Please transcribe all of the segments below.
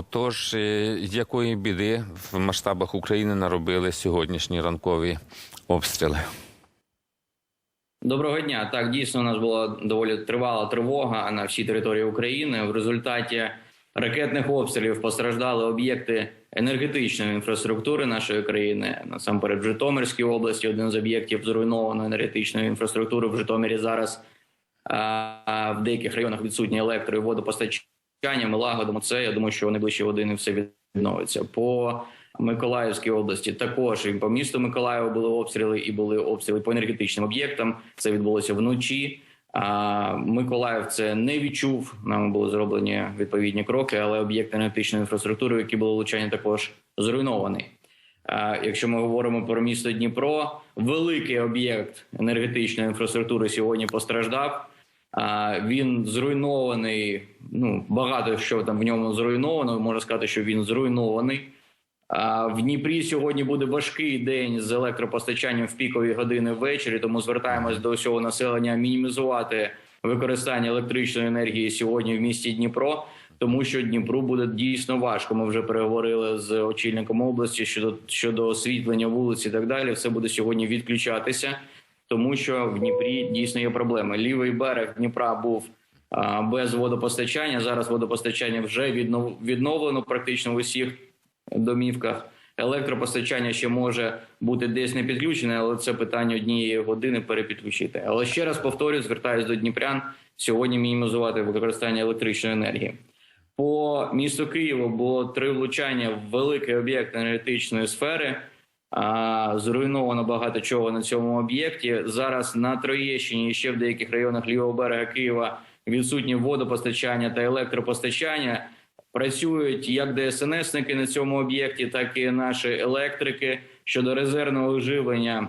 Отож, е, якої біди в масштабах України наробили сьогоднішні ранкові обстріли? Доброго дня. Так, дійсно, у нас була доволі тривала тривога на всій території України. В результаті ракетних обстрілів постраждали об'єкти енергетичної інфраструктури нашої країни. Насамперед, в Житомирській області один з об'єктів зруйнованої енергетичної інфраструктури в Житомирі зараз в деяких районах відсутнє електро і водопостачання. Ми лагодимо це. Я думаю, що в найближчі години все відновиться. По Миколаївській області також і по місту Миколаєва були обстріли, і були обстріли по енергетичним об'єктам. Це відбулося вночі. А Миколаїв це не відчув. Нам були зроблені відповідні кроки, але об'єкт енергетичної інфраструктури, які були влучені, також зруйнований. Якщо ми говоримо про місто Дніпро, великий об'єкт енергетичної інфраструктури сьогодні постраждав. Він зруйнований. Ну багато що там в ньому зруйновано. Можна сказати, що він зруйнований. В Дніпрі сьогодні буде важкий день з електропостачанням в пікові години ввечері. Тому звертаємось до всього населення мінімізувати використання електричної енергії сьогодні в місті Дніпро, тому що Дніпру буде дійсно важко. Ми вже переговорили з очільником області щодо щодо освітлення вулиць і так далі. Все буде сьогодні відключатися, тому що в Дніпрі дійсно є проблеми. Лівий берег Дніпра був без водопостачання. Зараз водопостачання вже віднов, відновлено практично в усіх домівках. Електропостачання ще може бути десь не підключене, але це питання однієї години перепідключити. Але ще раз повторюю, звертаюся до Дніпрян сьогодні мінімізувати використання електричної енергії. По місту Києву було три влучання в великий об'єкт енергетичної сфери. Зруйновано багато чого на цьому об'єкті. Зараз на Троєщині і ще в деяких районах лівого берега Києва відсутні водопостачання та електропостачання. Працюють як ДСНСники на цьому об'єкті, так і наші електрики щодо резервного живлення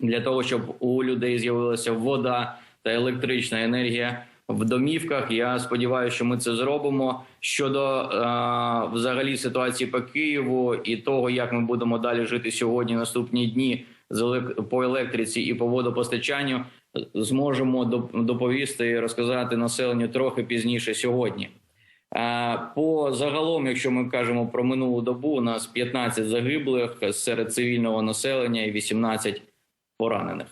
для того, щоб у людей з'явилася вода та електрична енергія в домівках. Я сподіваюся, що ми це зробимо. Щодо е, взагалі ситуації по Києву і того, як ми будемо далі жити сьогодні, наступні дні по електриці і по водопостачанню, зможемо доповісти і розказати населенню трохи пізніше сьогодні. По загалом, якщо ми кажемо про минулу добу, у нас 15 загиблих серед цивільного населення і 18 поранених.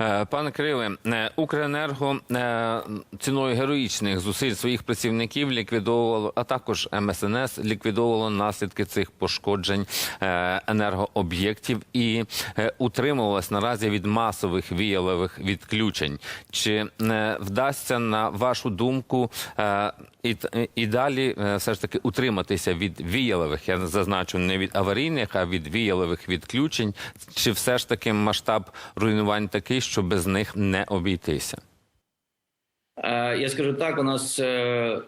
Е, Пане Кириле, е, Укренерго е, ціною героїчних зусиль своїх працівників ліквідовувало, а також МСНС ліквідовувало наслідки цих пошкоджень енергооб'єктів і утримувалось наразі від масових віялових відключень. Чи вдасться на вашу думку і і далі все ж таки утриматися від віялових? Я зазначу не від аварійних, а від віялових відключень? Чи все ж таки масштаб руйнувань такий, що без них не обійтися? Я скажу так: у нас в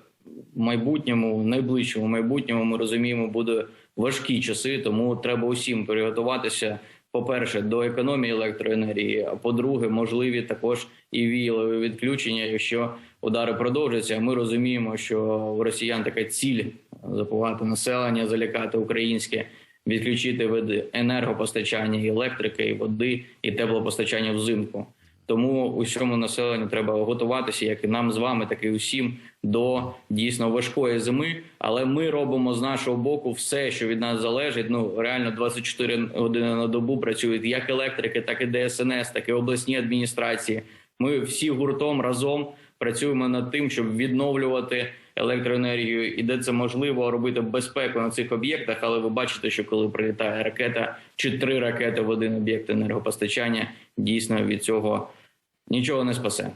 майбутньому, в найближчому майбутньому, ми розуміємо, буде важкі часи, тому треба усім приготуватися. По-перше, до економії електроенергії. А по-друге, можливі також і віялові відключення, якщо удари продовжаться. Ми розуміємо, що у росіян така ціль запувати населення, залякати українське, відключити від енергопостачання, і електрики, і води, і теплопостачання взимку. Тому усьому населенню треба готуватися, як і нам з вами, так і усім до дійсно важкої зими. Але ми робимо з нашого боку все, що від нас залежить. Ну реально 24 години на добу працюють як електрики, так і ДСНС, так і обласні адміністрації. Ми всі гуртом разом працюємо над тим, щоб відновлювати електроенергію, і де це можливо робити безпеку на цих об'єктах. Але ви бачите, що коли прилітає ракета чи три ракети в один об'єкт енергопостачання, дійсно від цього нічого не спасе.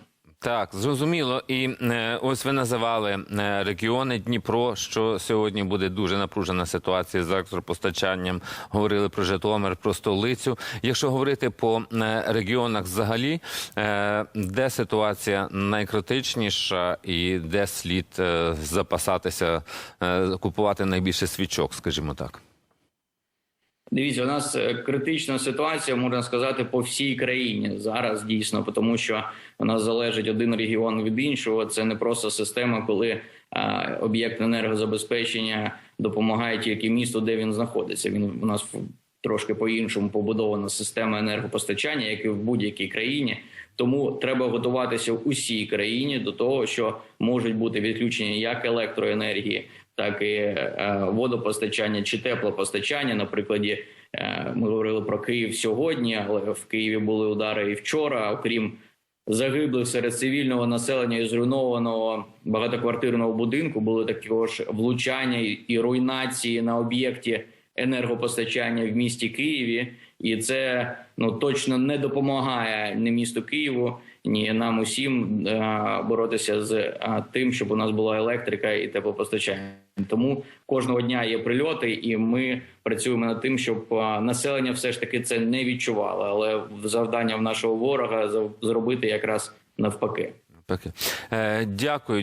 Так, зрозуміло, і е, ось ви називали е, регіони Дніпро, що сьогодні буде дуже напружена ситуація з електропостачанням. Говорили про Житомир, про столицю. Якщо говорити по е, регіонах, взагалі, е, де ситуація найкритичніша і де слід е, запасатися, е, купувати найбільше свічок, скажімо так. Дивіться, у нас е, критична ситуація, можна сказати, по всій країні зараз дійсно, тому що у нас залежить один регіон від іншого. Це не просто система, коли об'єкт енергозабезпечення допомагає тільки місту, де він знаходиться. Він у нас трошки по іншому побудована система енергопостачання, як і в будь-якій країні. Тому треба готуватися в усій країні до того, що можуть бути відключення як електроенергії, так і е, водопостачання чи теплопостачання. На прикладі е, ми говорили про Київ сьогодні, але в Києві були удари і вчора. Окрім загиблих серед цивільного населення і зруйнованого багатоквартирного будинку, були також влучання і руйнації на об'єкті енергопостачання в місті Києві, і це ну точно не допомагає ні місту Києву, ні нам усім е, боротися з е, тим, щоб у нас була електрика і теплопостачання. Тому кожного дня є прильоти, і ми працюємо над тим, щоб е, населення все ж таки це не відчувало. Але завдання в нашого ворога зробити якраз навпаки. Дякую.